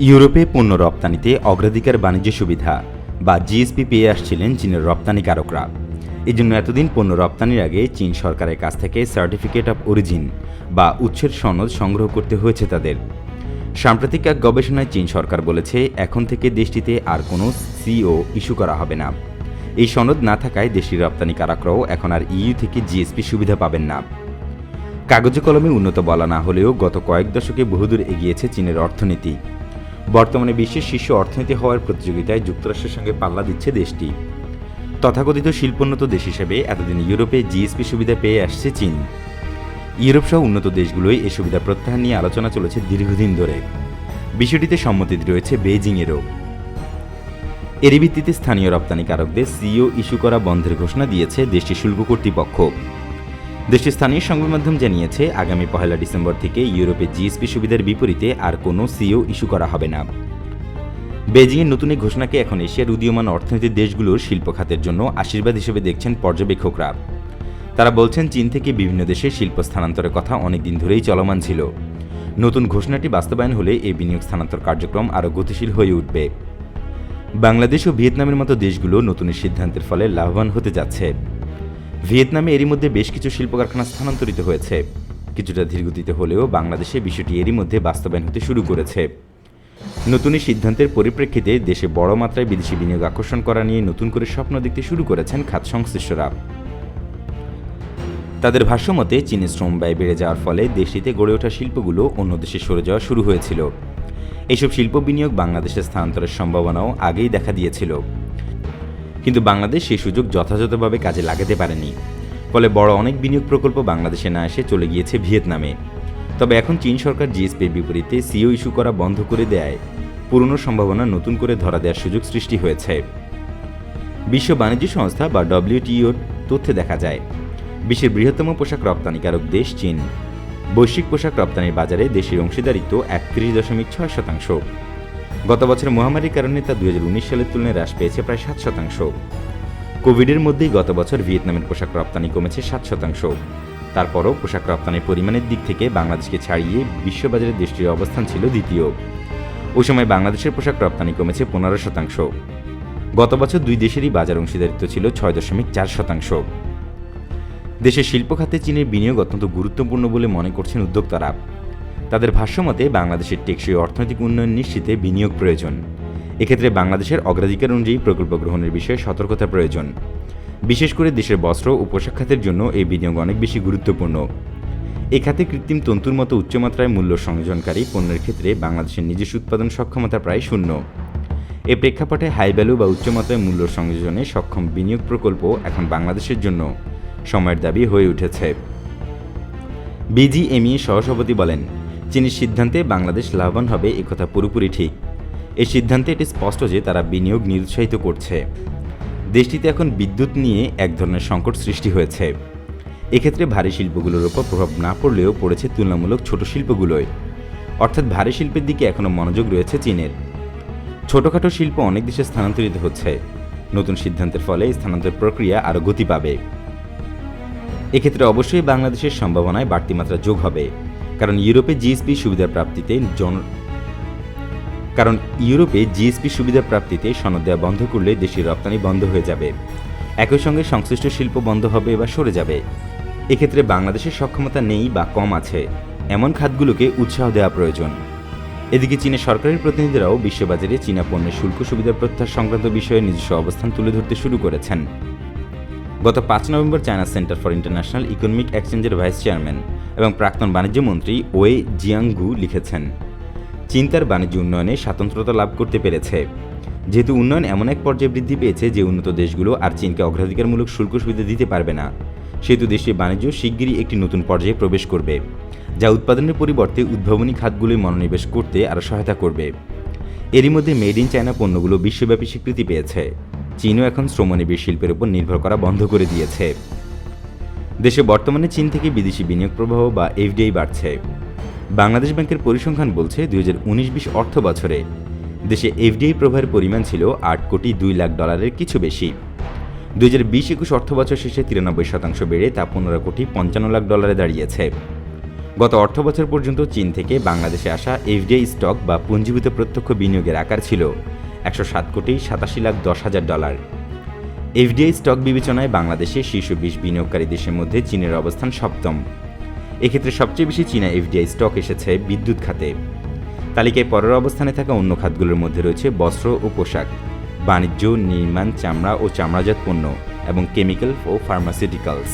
ইউরোপে পণ্য রপ্তানিতে অগ্রাধিকার বাণিজ্য সুবিধা বা জিএসপি পেয়ে আসছিলেন চীনের রপ্তানিকারকরা। এজন্য এতদিন পণ্য রপ্তানির আগে চীন সরকারের কাছ থেকে সার্টিফিকেট অফ অরিজিন বা উৎসের সনদ সংগ্রহ করতে হয়েছে তাদের। সাম্প্রতিক এক গবেষণায় চীন সরকার বলেছে, এখন থেকে দেশটিতে আর কোনো সিও ইস্যু করা হবে না। এই সনদ না থাকায় দেশটির রপ্তানিকারকরাও এখন আর ইইউ থেকে জিএসপি সুবিধা পাবেন না। কাগজে কলমে উন্নত বলা না হলেও গত কয়েক দশকে বহুদূর এগিয়েছে চীনের অর্থনীতি। বর্তমানে বিশ্বের শীর্ষ অর্থনীতি হওয়ার প্রতিযোগিতায় যুক্তরাষ্ট্রের সঙ্গে পাল্লা দিচ্ছে দেশটি। তথাকথিত শিল্পোন্নত দেশ হিসেবে এতদিন ইউরোপে জিএসপি সুবিধা পেয়ে আসছে চীন। ইউরোপ সহ উন্নত দেশগুলোই এই সুবিধা প্রত্যাহার নিয়ে আলোচনা চলেছে দীর্ঘদিন ধরে। বিষয়টিতে সম্মতি রয়েছে বেইজিংয়েরও। এরই ভিত্তিতে স্থানীয় রপ্তানিকারকদের সিও ইস্যু করা বন্ধের ঘোষণা দিয়েছে দেশটির শুল্ক কর্তৃপক্ষ। দেশটির স্থানীয় সংবাদ মাধ্যম জানিয়েছে, আগামী পহেলা ডিসেম্বর থেকে ইউরোপে জিএসপি সুবিধার বিপরীতে আর কোনো সিও ইস্যু করা হবে না। বেজিংয়ের নতুন এই ঘোষণাকে এখন এশিয়ার উদীয়মান অর্থনীতির দেশগুলোর শিল্প খাতের জন্য আশীর্বাদ হিসেবে দেখছেন পর্যবেক্ষকরা। তারা বলছেন, চীন থেকে বিভিন্ন দেশে শিল্প স্থানান্তরের কথা অনেকদিন ধরেই চলমান ছিল। নতুন ঘোষণাটি বাস্তবায়ন হলে এই বিনিয়োগ স্থানান্তর কার্যক্রম আরও গতিশীল হয়ে উঠবে। বাংলাদেশ ও ভিয়েতনামের মতো দেশগুলো নতুন সিদ্ধান্তের ফলে লাভবান হতে যাচ্ছে। ভিয়েতনামে এরই মধ্যে বেশ কিছু শিল্প কারখানা স্থানান্তরিত হয়েছে। কিছুটা ধীরগতিতে হলেও বাংলাদেশে বিষয়টি এরই মধ্যে বাস্তবায়ন হতে শুরু করেছে। নতুন এই সিদ্ধান্তের পরিপ্রেক্ষিতে দেশে বড় মাত্রায় বিদেশি বিনিয়োগ আকর্ষণ করা নিয়ে নতুন করে স্বপ্ন দেখতে শুরু করেছেন খাত সংশ্লিষ্টরা। তাদের ভাষ্যমতে চীনের শ্রম ব্যয় বেড়ে যাওয়ার ফলে দেশটিতে গড়ে ওঠা শিল্পগুলো অন্য দেশে সরে যাওয়া শুরু হয়েছিল। এসব শিল্প বিনিয়োগ বাংলাদেশে স্থানান্তরের সম্ভাবনাও আগেই দেখা দিয়েছিল। কিন্তু বাংলাদেশ সেই সুযোগ যথাযথভাবে কাজে লাগাতে পারেনি। ফলে বড় অনেক বিনিয়োগ প্রকল্প বাংলাদেশে না এসে চলে গিয়েছে ভিয়েতনামে। তবে এখন চীন সরকার জিএসপির বিপরীতে সিও ইস্যু করা বন্ধ করে দেয়। পুরনো সম্ভাবনা নতুন করে ধরা দেওয়ার সুযোগ সৃষ্টি হয়েছে। বিশ্ব বাণিজ্য সংস্থা বা ডব্লিউটিওর তথ্যে দেখা যায়, বিশ্বের বৃহত্তম পোশাক রপ্তানিকারক দেশ চীন। বৈশ্বিক পোশাক রপ্তানির বাজারে দেশের অংশীদারিত্ব একত্রিশ দশমিক ছয় শতাংশ। গত বছর মহামারীর কারণে তা দুই হাজার উনিশ সালের তুলনায় হ্রাস পেয়েছে প্রায় সাত শতাংশ। কোভিডের মধ্যেই গত বছর ভিয়েতনামের পোশাক রপ্তানি কমেছে সাত শতাংশ। তারপরও পোশাক রপ্তানির পরিমাণের দিক থেকে বাংলাদেশকে ছাড়িয়ে বিশ্ববাজারে দেশটির অবস্থান ছিল দ্বিতীয়। ওই সময় বাংলাদেশের পোশাক রপ্তানি কমেছে পনেরো শতাংশ। গত বছর দুই দেশেরই বাজার অংশীদারিত্ব ছিল ছয় দশমিক চার শতাংশ। দেশের শিল্প খাতে চীনের বিনিয়োগ অত্যন্ত গুরুত্বপূর্ণ বলে মনে করছেন উদ্যোক্তারা। তাদের ভাষ্যমতে বাংলাদেশের টেকসই অর্থনৈতিক উন্নয়ন নিশ্চিতে বিনিয়োগ প্রয়োজন। এক্ষেত্রে বাংলাদেশের অগ্রাধিকার অনুযায়ী প্রকল্প গ্রহণের বিষয়ে সতর্কতা প্রয়োজন। বিশেষ করে দেশের বস্ত্র ও পোশাক খাতের জন্য এই বিনিয়োগ অনেক বেশি গুরুত্বপূর্ণ। এ খাতে কৃত্রিম তন্তুর মতো উচ্চমাত্রায় মূল্য সংযোজনকারী পণ্যের ক্ষেত্রে বাংলাদেশের নিজস্ব উৎপাদন সক্ষমতা প্রায় শূন্য। এ প্রেক্ষাপটে হাই ভ্যালু বা উচ্চমাত্রায় মূল্য সংযোজনে সক্ষম বিনিয়োগ প্রকল্প এখন বাংলাদেশের জন্য সময়ের দাবি হয়ে উঠেছে। বিজিএমই সহসভাপতি বলেন চীনের সিদ্ধান্তে বাংলাদেশ লাভবান হবে একথা পুরোপুরি ঠিক। এই সিদ্ধান্তে এটি স্পষ্ট যে তারা বিনিয়োগ নিরুৎসাহিত করছে। দেশটিতে এখন বিদ্যুৎ নিয়ে এক ধরনের সংকট সৃষ্টি হয়েছে। এক্ষেত্রে ভারী শিল্পগুলোর ওপর প্রভাব না পড়লেও পড়েছে তুলনামূলক ছোট শিল্পগুলোয় অর্থাৎ ভারী শিল্পের দিকে এখনও মনোযোগ রয়েছে চীনের। ছোটখাটো শিল্প অনেক দেশে স্থানান্তরিত হচ্ছে। নতুন সিদ্ধান্তের ফলে স্থানান্তর প্রক্রিয়া আরও গতি পাবে। এক্ষেত্রে অবশ্যই বাংলাদেশের সম্ভাবনায় বাড়তি মাত্রা যোগ হবে। কারণ ইউরোপে জিএসপি সুবিধা প্রাপ্তিতে জন কারণ ইউরোপে জিএসপি সুবিধা প্রাপ্তিতে সনদ দেওয়া বন্ধ করলে দেশের রপ্তানি বন্ধ হয়ে যাবে। একই সঙ্গে সংশ্লিষ্ট শিল্প বন্ধ হবে বা সরে যাবে। এক্ষেত্রে বাংলাদেশের সক্ষমতা নেই বা কম আছে। এমন খাতগুলোকে উৎসাহ দেওয়া প্রয়োজন। এদিকে চীনের সরকারের প্রতিনিধিরাও বিশ্ববাজারে চীনা পণ্যের শুল্ক সুবিধা প্রত্যাহার সংক্রান্ত বিষয়ে নিজস্ব অবস্থান তুলে ধরতে শুরু করেছেন। গত পাঁচ November China centre for international economic এক্সচেঞ্জের ভাইস চেয়ারম্যান এবং প্রাক্তন বাণিজ্য মন্ত্রী ওয়ে জিয়াংগু লিখেছেন চীন তার বাণিজ্য উন্নয়নে স্বাতন্ত্রতা লাভ করতে পেরেছে। যেহেতু উন্নয়ন এমন এক পর্যায়ে বৃদ্ধি পেয়েছে যে উন্নত দেশগুলো আর চীনকে অগ্রাধিকারমূলক শুল্ক সুবিধা দিতে পারবে না, সেহেতু দেশটির বাণিজ্য শিগগিরই একটি নতুন পর্যায়ে প্রবেশ করবে, যা উৎপাদনের পরিবর্তে উদ্ভাবনী খাতগুলোয় মনোনিবেশ করতে আরও সহায়তা করবে। এরই মধ্যে মেড ইন চায়না পণ্যগুলো বিশ্বব্যাপী স্বীকৃতি পেয়েছে। চীনও এখন শ্রমনিবেশ শিল্পের উপর নির্ভর করা বন্ধ করে দিয়েছে। দেশে বর্তমানে চীন থেকে বিদেশি বিনিয়োগ প্রবাহ বা এফডিআই বাড়ছে। বাংলাদেশ ব্যাংকের পরিসংখ্যান বলছে দুই হাজার উনিশ বিশ অর্থ বছরে দেশে এফডিআই প্রবাহের পরিমাণ ছিল আট কোটি দুই লাখ ডলারের কিছু বেশি। দুই হাজার বিশ একুশ অর্থ বছর শেষে তিরানব্বই শতাংশ বেড়ে তা পনেরো কোটি পঞ্চান্ন লাখ ডলারে দাঁড়িয়েছে। গত অর্থ বছর পর্যন্ত চীন থেকে বাংলাদেশে আসা এফডিআই স্টক বা পুঞ্জীভূত প্রত্যক্ষ বিনিয়োগের আকার ছিল একশো সাত কোটি সাতাশি লাখ দশ হাজার ডলার। এফডিআই স্টক বিবেচনায় বাংলাদেশে শীর্ষ বিশ বিনিয়োগকারী দেশের মধ্যে চীনের অবস্থান সপ্তম। এক্ষেত্রে সবচেয়ে বেশি চীনা এফডিআই স্টক এসেছে বিদ্যুৎ খাতে। তালিকায় পরের অবস্থানে থাকা অন্য খাতগুলোর মধ্যে রয়েছে বস্ত্র ও পোশাক, বাণিজ্য, নির্মাণ, চামড়া ও চামড়াজাত পণ্য এবং কেমিক্যাল ও ফার্মাসিউটিক্যালস।